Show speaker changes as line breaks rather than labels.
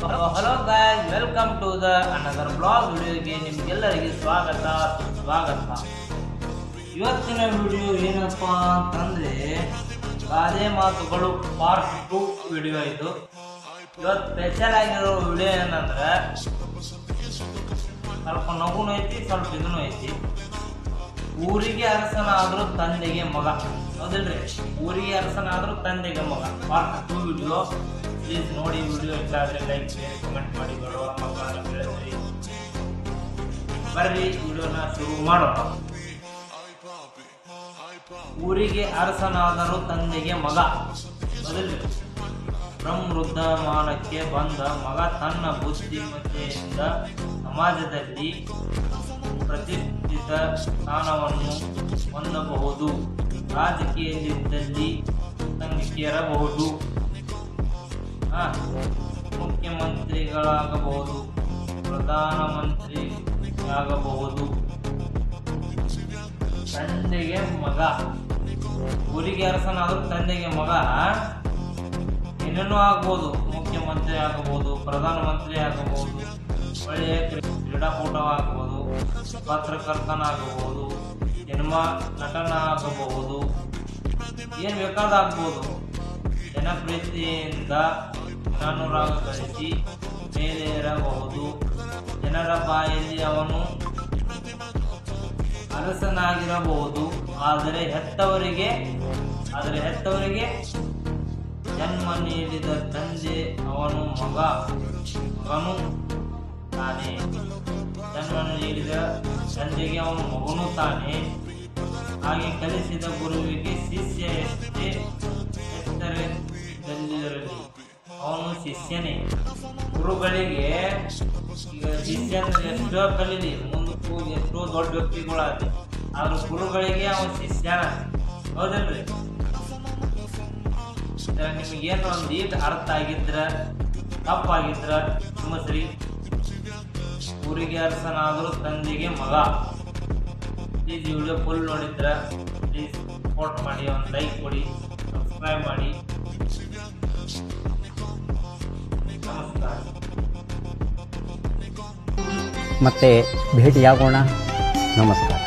Hello guys welcome to the another blog ವಿಡಿಯೋಗೆ ನಿಮ್ಗೆಲ್ಲರಿಗೆ ಸ್ವಾಗತ ಸ್ವಾಗತ. ಇವತ್ತಿನ ವಿಡಿಯೋ ಏನಪ್ಪ ಅಂತಂದ್ರೆ ಗಾದೆ ಮಾತುಗಳು ಪಾರ್ಟ್ ಟು ವಿಡಿಯೋ ಇದು. ಇವತ್ತು ಸ್ಪೆಷಲ್ ಆಗಿರೋ ವಿಡಿಯೋ ಏನಂದ್ರೆ ಸ್ವಲ್ಪ ನಗುನು ಐತಿ ಸ್ವಲ್ಪ ಇದನ್ನು ಐತಿ. ಊರಿಗೆ ಅರಸನಾದ್ರೂ ತಂದೆಗೆ ಮಗ. ಹೌದಿಲ್ರಿ? ಊರಿಗೆ ಅರಸನಾದ್ರೂ ತಂದೆಗೆ ಮಗ. ಪಾರ್ಟ್ ಟೂ ವಿಡಿಯೋ ಪ್ಲೀಸ್ ನೋಡಿ ವಿಡಿಯೋ ಇಷ್ಟ ಆದ್ರೆ ಲೈಕ್ ಶೇರ್ ಕಮೆಂಟ್ ಮಾಡಿ ಬರೋ ಮಕ್ಕಳನ್ನ ಬೆಳೆಸ್ರಿ ಬರ್ರಿ ವಿಡಿಯೋನ ಶುರು ಮಾಡೋಣ. ಊರಿಗೆ ಅರಸನಾದರೂ ತಂದೆಗೆ ಮಗ. ಬ್ರಹ್ಮ ವೃದ್ಧಮಾನಕ್ಕೆ ಬಂದ ಮಗ ತನ್ನ ಬುದ್ಧಿಮತ್ತೆಯಿಂದ ಸಮಾಜದಲ್ಲಿ ಪ್ರತಿಷ್ಠಿತ ಸ್ಥಾನವನ್ನು ಹೊಂದಬಹುದು. ರಾಜಕೀಯದಲ್ಲಿದ್ದಲ್ಲಿ ಸಂಖ್ಯೆರಬಹುದು ಆ, ಮುಖ್ಯಮಂತ್ರಿಗಳಾಗಬಹುದು ಪ್ರಧಾನಮಂತ್ರಿಯಾಗಬಹುದು ತಂದೆಗೆ ಮಗ. ಊರಿಗೆ ಅರಸನಾದರೂ ತಂದೆಗೆ ಮಗ. ಏನೇನೋ ಆಗ್ಬೋದು ಮುಖ್ಯಮಂತ್ರಿ ಆಗಬಹುದು ಪ್ರಧಾನಮಂತ್ರಿ ಆಗಬಹುದು ಒಳ್ಳೆಯ ಪತ್ರಕರ್ತನ ಪತ್ರಕರ್ತನಾಗಬಹುದು ಸಿನಿಮಾ ನಟನ ಆಗಬಹುದು ಏನು ಬೇಕಾದಾಗ್ಬೋದು. ಜನಪ್ರೀತಿಯಿಂದ ಅನುರಾಗ ಗಳಿಸಿ ಮೇಲೇರಬಹುದು. ಜನರ ಬಾಯಲ್ಲಿ ಅವನು ಅರಸನಾಗಿರಬಹುದು. ಆದರೆ ಹೆತ್ತವರಿಗೆ ಆದರೆ ಹೆತ್ತವರಿಗೆ ಜನ್ಮ ನೀಡಿದ ತಂದೆ ಅವನು ಮಗ. ಮಗನು ತಾನೆ. ನೀಡಿದ ತಂದೆಗೆ ಅವನು ಮಗನು ತಾನೆ. ಹಾಗೆ ಕಲಿಸಿದ ಗುರುವಿಗೆ ಶಿಷ್ಯ ಎಷ್ಟೇ ಎತ್ತರದಲ್ಲಿರಲಿ, ಅವನು ಶಿಷ್ಯನೇ. ಗುರುಗಳಿಗೆ ಶಿಷ್ಯ ಎಷ್ಟೋ ಕಲೀಲಿ ಮುಂದಕ್ಕೂ ಎಷ್ಟೋ ದೊಡ್ಡ ವ್ಯಕ್ತಿಗಳಾಗಲಿ ಆದ್ರೆ ಗುರುಗಳಿಗೆ ಅವನು ಶಿಷ್ಯನ. ಹೌದಲ್ರಿ? ನಿಮಗೇನು ಒಂದು ಈಟ್ ಅರ್ಥ ಆಗಿದ್ರ, ತಪ್ಪಾಗಿದ್ರ, ಕ್ಷಮಿಸ್ರಿ. ಊರಿಗೆ ಅರಸನಾದರೂ ತಂದೆಗೆ ಮಗ. ಪ್ಲೀಸ್ ಈ ವಿಡಿಯೋ ಫುಲ್ ನೋಡಿದ್ರೆ ಪ್ಲೀಸ್ ಸಪೋರ್ಟ್ ಮಾಡಿ, ಒಂದು ಲೈಕ್ ಕೊಡಿ ಸಬ್ಸ್ಕ್ರೈಬ್ ಮಾಡಿ. ನಮಸ್ಕಾರ.
ಮತ್ತೆ ಭೇಟಿಯಾಗೋಣ. ನಮಸ್ಕಾರ.